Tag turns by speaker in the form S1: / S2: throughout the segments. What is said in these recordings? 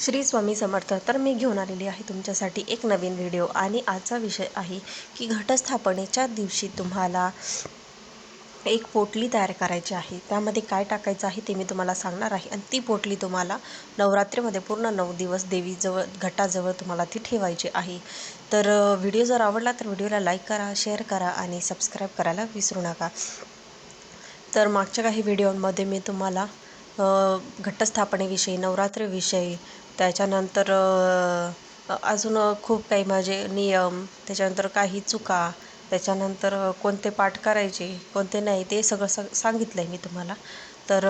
S1: श्री स्वामी समर्थ. तर मी घेऊन आलेली आहे तुमच्यासाठी एक नवीन व्हिडिओ आणि आजचा विषय आहे की घटस्थापनेच्या दिवशी तुम्हाला एक पोटली तयार करायची आहे. त्यामध्ये काय टाकायचं आहे ते मी तुम्हाला सांगणार आहे. आणि ती पोटली तुम्हाला नवरात्रीमध्ये पूर्ण नऊ दिवस देवीजवळ घटाजवळ तुम्हाला ती ठेवायची आहे. तर व्हिडिओ जर आवडला तर व्हिडिओला लाईक करा शेअर करा आणि सबस्क्राईब करायला विसरू नका. तर मागच्या काही व्हिडिओमध्ये मी तुम्हाला घटस्थापनेविषयी नवरात्रीविषयी त्याच्यानंतर अजून खूप काही माझे नियम त्याच्यानंतर काही चुका त्याच्यानंतर कोणते पाठ करायचे कोणते नाही ते सगळं सग सांगितलं आहे मी तुम्हाला. तर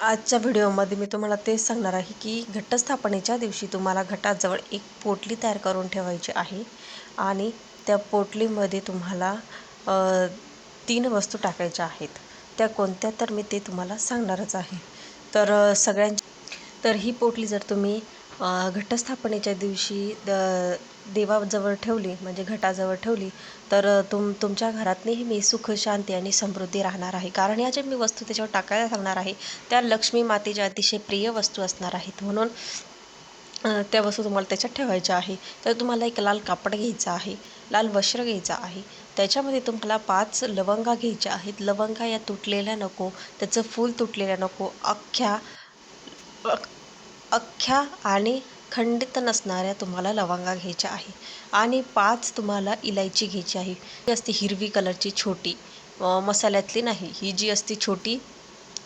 S1: आजच्या व्हिडिओमध्ये मी तुम्हाला तेच सांगणार आहे की घटस्थापनेच्या दिवशी तुम्हाला घटाजवळ एक पोटली तयार करून ठेवायची आहे आणि त्या पोटलीमध्ये तुम्हाला तीन वस्तू टाकायच्या आहेत. त्या कोणत्या तर मी ते तुम्हाला सांगणारच आहे. तर सगळ्यांची तर ही पोटली जर तुम्ही घटस्थापनेच्या दिवशी द देवाजवळ ठेवली म्हणजे घटाजवळ ठेवली तर तुम तुमच्या घरात नेहमी सुख शांती आणि समृद्धी राहणार आहे. कारण या ज्या मी वस्तू त्याच्यावर टाकायला सांगणार आहे त्या लक्ष्मी मातेच्या अतिशय प्रिय वस्तू असणार आहेत. म्हणून त्या वस्तू तुम्हाला त्याच्यात ठेवायच्या आहे. तर तुम्हाला एक लाल कापड घ्यायचा आहे लाल वस्त्र घ्यायचा आहे त्याच्यामध्ये तुम्हाला पाच लवंगा घ्यायच्या आहेत. लवंगा या तुटलेल्या नको त्याचं फूल तुटलेल्या नको. अख्ख्या अख्ख्या आणि खंडित नसणाऱ्या तुम्हाला लवंगा घ्यायच्या आहे आणि पाच तुम्हाला इलायची घ्यायची आहे. ही असते हिरवी कलरची छोटी. मसाल्यातली नाही. ही जी असते छोटी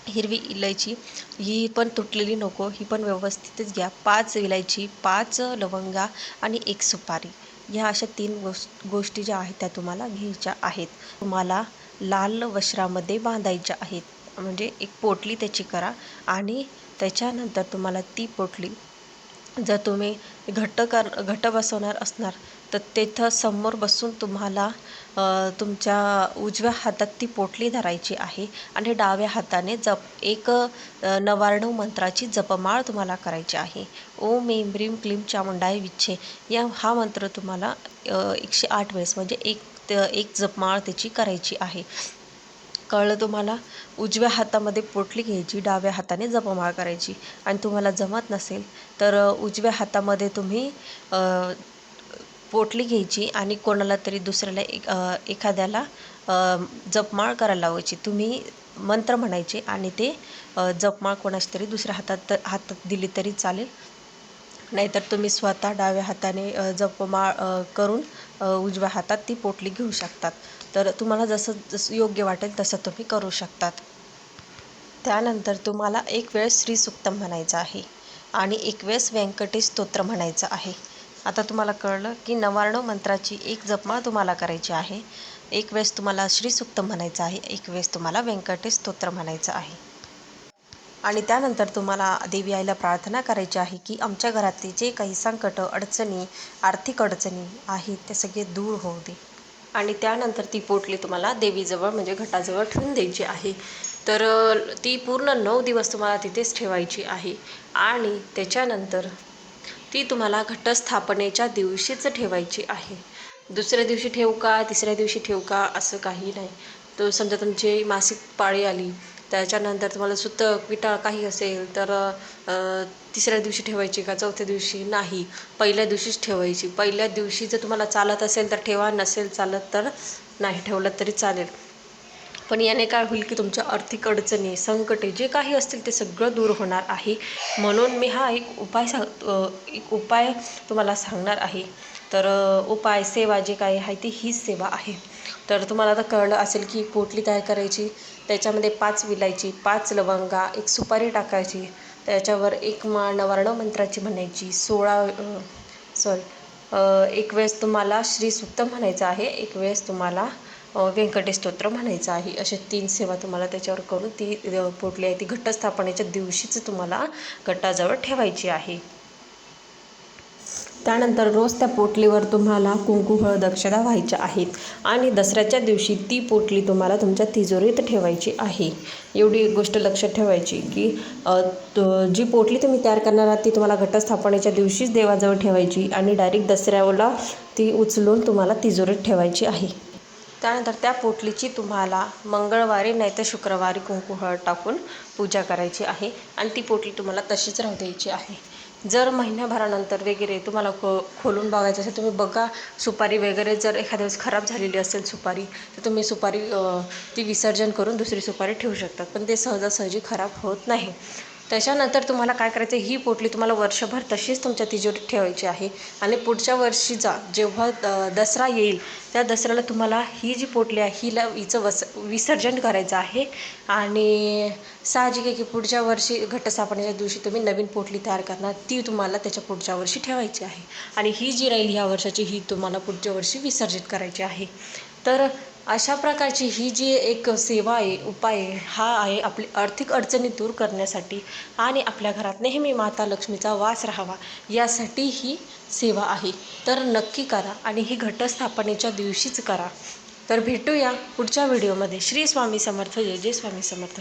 S1: हिरवी इलायची ही पण तुटलेली नको. ही पण व्यवस्थितच घ्या. पाच इलायची पाच लवंगा आणि एक सुपारी. ह्या अशा तीन गोष गोष्टी ज्या आहेत त्या तुम्हाला घ्यायच्या आहेत. तुम्हाला लाल वस्त्रामध्ये बांधायच्या आहेत. म्हणजे एक पोटली त्याची करा आणि त्याच्यानंतर तुम्हाला ती पोटली जर तुम्ही घट्ट कर घट्ट बसवणार असणार तर तिथं समोर बसून तुम्हाला तुमच्या उजव्या हातात ती पोटली धरायची आहे आणि डाव्या हाताने जप एक नवार्णव मंत्राची जपमाळ तुम्हाला करायची आहे. ओम एम ब्रीम क्लीम चामुंडाय विच्छे या हा मंत्र तुम्हाला एकशे आठ वेळेस म्हणजे एक एक जपमाळ त्याची करायची आहे. कळलं तुम्हाला? उजव्या हातामध्ये पोटली घ्यायची डाव्या हाताने जपमाळ करायची. आणि तुम्हाला जमत नसेल तर उजव्या हातामध्ये तुम्ही पोटली घ्यायची आणि कोणाला तरी दुसऱ्याला एक एखाद्याला जपमाळ करायला लावायची. तुम्ही मंत्र म्हणायचे आणि ते जपमाळ कोणाच तरी दुसऱ्या हातात हातात दिली तरी चालेल. नाहीतर तुम्ही स्वतः डाव्या हाताने जपमाळ करून उजव्या हातात ती पोटली घेऊ शकतात. तर तुम्हाला जसं जसं योग्य वाटेल तसं तुम्ही करू शकतात. त्यानंतर तुम्हाला एक वेळेस श्रीसुक्त म्हणायचं आहे आणि एक वेळेस व्यंकटेश स्तोत्र म्हणायचं आहे. आता तुम्हाला कळलं की नवार्णव मंत्राची एक जपमाळ तुम्हाला करायची आहे. एक वेळेस तुम्हाला श्रीसुक्त म्हणायचं आहे एक वेळेस तुम्हाला व्यंकटेश स्तोत्र म्हणायचं आहे. आणि त्यानंतर तुम्हाला देवी आईला प्रार्थना करायची आहे की आमच्या घरातले जे काही संकट अडचणी आर्थिक अडचणी आहेत ते सगळे दूर होऊ दे. आणि त्यानंतर ती पोटली तुम्हाला देवीजवळ म्हणजे घटाजवळ ठेवून द्यायची आहे. तर ती पूर्ण नऊ दिवस तुम्हाला तिथेच ठेवायची आहे. आणि त्याच्यानंतर ती तुम्हाला घटस्थापनेच्या दिवशीच ठेवायची आहे. दुसऱ्या दिवशी ठेवू का तिसऱ्या दिवशी ठेवू का असं काही नाही. तर समजा तुमची मासिक पाळी आली त्याच्यानंतर तुम्हाला सुतक विटाळ काही असेल तर तिसऱ्या दिवशी ठेवायची का चौथ्या दिवशी? नाही. पहिल्या दिवशीच ठेवायची. पहिल्या दिवशी जर तुम्हाला चालत असेल तर ठेवा नसेल चालत तर नाही ठेवलं तरी चालेल. पण याने काय होईल की तुमच्या आर्थिक अडचणी संकटे जे काही असतील ते सगळं दूर होणार आहे. म्हणून मी हा एक उपाय सांग एक उपाय तुम्हाला सांगणार आहे. तर उपाय सेवा जे काही आहे ती हीच सेवा आहे. तर तुम्हाला आता कळलं असेल की पोटली तयार करायची त्याच्यामध्ये पाच विलायची पाच लवंगा एक सुपारी टाकायची त्याच्यावर एक मा नवर्ण मंत्राची म्हणायची सोळा सॉरी एक वेळेस तुम्हाला श्रीसुक्त म्हणायचं आहे एक वेळेस तुम्हाला व्यंकटेश स्तोत्र म्हणायचं आहे अशा तीन सेवा तुम्हाला त्याच्यावर करून ती पोटली आहे ती घटस्थापनेच्या दिवशीच तुम्हाला घट्टाजवळ ठेवायची आहे. त्यानंतर रोज त्या पोटलीवर तुम्हाला कुंकू हळद दक्षता व्हायच्या आहेत. आणि दसऱ्याच्या दिवशी ती पोटली तुम्हाला तुमच्या तिजोरीत ठेवायची आहे. एवढी गोष्ट लक्षात ठेवायची की जी पोटली तुम्ही तयार करणार आहात ती तुम्हाला घटस्थापनेच्या दिवशीच देवाजवळ ठेवायची आणि डायरेक्ट दसऱ्याला ती उचलून तुम्हाला तिजोरीत ठेवायची आहे. त्यानंतर त्या पोटलीची तुम्हाला मंगळवारी नाही तर शुक्रवारी कुंकू हळद टाकून पूजा करायची आहे आणि ती पोटली तुम्हाला तशीच राहू द्यायची आहे. जर महिन्याभरानंतर वगैरे तुम्हाला खो खोलून बघायचं असेल तुम्ही बघा सुपारी वगैरे जर एखाद्या वेळेस खराब झालेली असेल सुपारी तर तुम्ही सुपारी ती विसर्जन करून दुसरी सुपारी ठेवू शकतात. पण ते सहजासहजी खराब होत नाही. त्याच्यानंतर तुम्हाला काय करायचं ही पोटली तुम्हाला वर्षभर तशीच तुमच्या तिजोरीत ठेवायची आहे. आणि पुढच्या वर्षीचा जेव्हा दसरा येईल त्या दसऱ्याला तुम्हाला ही जी पोटली आहे हिला हिचं वस विसर्जन करायचं आहे. आणि साहजिक आहे की पुढच्या वर्षी घटस्थापनेच्या दिवशी तुम्ही नवीन पोटली तयार करणार ती तुम्हाला त्याच्या पुढच्या वर्षी ठेवायची आहे. आणि ही जी राहील ह्या वर्षाची ही तुम्हाला पुढच्या वर्षी विसर्जित करायची आहे. तर अशा प्रकारची ही जी एक सेवा आहे उपाय आहे हा आहे आपली आर्थिक अडचणी दूर करण्यासाठी आणि आपल्या घरात नेहमी माता लक्ष्मीचा वास राहावा यासाठी ही सेवा आहे. तर नक्की करा आणि ही घटस्थापनेच्या दिवशीच करा. तर भेटूया पुढच्या व्हिडिओमध्ये. श्री स्वामी समर्थ. जय जय स्वामी समर्थ.